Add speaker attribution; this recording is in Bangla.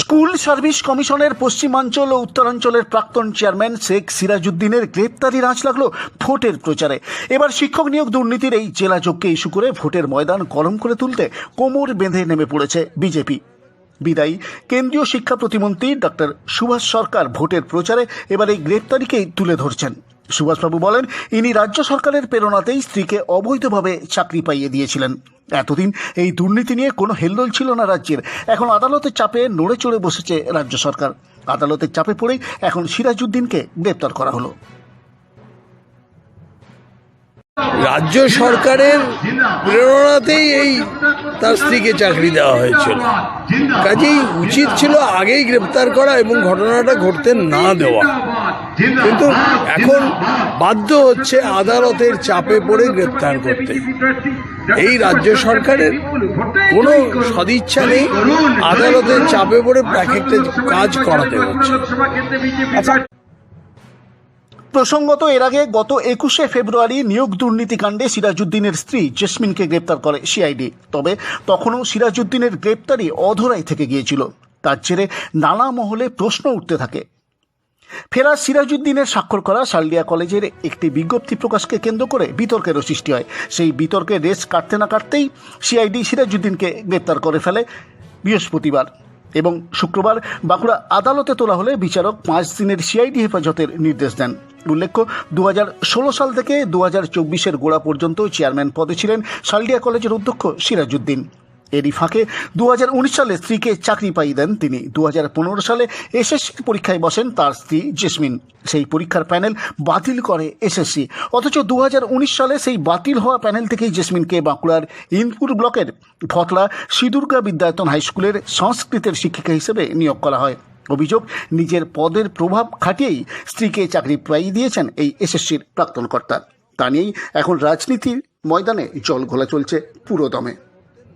Speaker 1: স্কুল সার্ভিস কমিশনের পশ্চিমাঞ্চল ও উত্তরাঞ্চলের প্রাক্তন চেয়ারম্যান শেখ সিরাজউদ্দিনের গ্রেপ্তারির আঁচ লাগল ভোটের প্রচারে। এবার শিক্ষক নিয়োগ দুর্নীতির এই জেলা যোগকে ইস্যু করে ভোটের ময়দান গরম করে তুলতে কোমর বেঁধে নেমে পড়েছে বিজেপি। বিদায়ী কেন্দ্রীয় শিক্ষা প্রতিমন্ত্রী ডক্টর সুভাষ সরকার ভোটের প্রচারে এবার এই গ্রেপ্তারিকেই তুলে ধরছেন। সুভাষবাবু বলেন, ইনি রাজ্য সরকারের প্রেরণাতেই স্ত্রীকে অবৈধভাবে চাকরি পাইয়ে দিয়েছিলেন। এতদিন এই দুর্নীতি নিয়ে কোনো হেলদোল ছিল না রাজ্যের। এখন আদালতের চাপে নড়ে চড়ে বসেছে রাজ্য সরকার। আদালতের চাপে পড়েই এখন সিরাজউদ্দিনকে গ্রেপ্তার করা হলো।
Speaker 2: রাজ্য সরকারের প্রেরণাতেই এই তার স্ত্রীকে চাকরি দেওয়া হয়েছিল। কাজেই উচিত ছিল আগেই গ্রেপ্তার করা এবং ঘটনাটা ঘটতে না দেওয়া। কিন্তু এখন বাধ্য হচ্ছে আদালতের চাপে পড়ে গ্রেপ্তার করতে। এই রাজ্য সরকারের কোনো সদিচ্ছা নেই আদালতের চাপে পড়ে একটা কাজ করাতে হচ্ছে।
Speaker 1: প্রসঙ্গত, এর আগে গত একুশে ফেব্রুয়ারি নিয়োগ দুর্নীতিকাণ্ডে সিরাজউদ্দিনের স্ত্রী জেসমিনকে গ্রেপ্তার করে সিআইডি। তবে তখনও সিরাজউদ্দিনের গ্রেপ্তারি অধরাই থেকে গিয়েছিল। তার জেরে নানা মহলে প্রশ্ন উঠতে থাকে। ফেরা সিরাজউদ্দিনের স্বাক্ষর করা সালডিয়া কলেজের একটি বিজ্ঞপ্তি প্রকাশকে কেন্দ্র করে বিতর্কেরও সৃষ্টি হয়। সেই বিতর্কে রেস কাটতে না কাটতেই সিআইডি সিরাজউদ্দিনকে গ্রেপ্তার করে ফেলে বৃহস্পতিবার। এবং শুক্রবার বাঁকুড়া আদালতে তোলা হলে বিচারক পাঁচ দিনের সিআইডি হেফাজতের নির্দেশ দেন। উল্লেখ্য দু হাজার ষোলো সাল থেকে দু হাজার চব্বিশের গোড়া পর্যন্ত চেয়ারম্যান পদে ছিলেন সালডিয়া কলেজের অধ্যক্ষ সিরাজউদ্দিন। এরই ফাঁকে দু হাজার উনিশ সালে স্ত্রীকে চাকরি পাইয়ে দেন তিনি। দু হাজার পনেরো সালে এসএসসি পরীক্ষায় বসেন তার স্ত্রী জেসমিন। সেই পরীক্ষার প্যানেল বাতিল করে এসএসসি। অথচ দু হাজার উনিশ সালে সেই বাতিল হওয়া প্যানেল থেকেই জেসমিনকে বাঁকুড়ার ইন্দপুর ব্লকের ভতলা সিদুর্গা বিদ্যায়তন হাইস্কুলের সংস্কৃতের শিক্ষিকা হিসেবে নিয়োগ করা হয়। অভিযোগ, নিজের পদের প্রভাব খাটিয়েই স্ত্রীকে চাকরি পাইয়ে দিয়েছেন এই এসএসসির প্রাক্তন কর্তা। তা নিয়েই এখন রাজনীতির ময়দানে জল ঘোলা চলছে পুরো দমে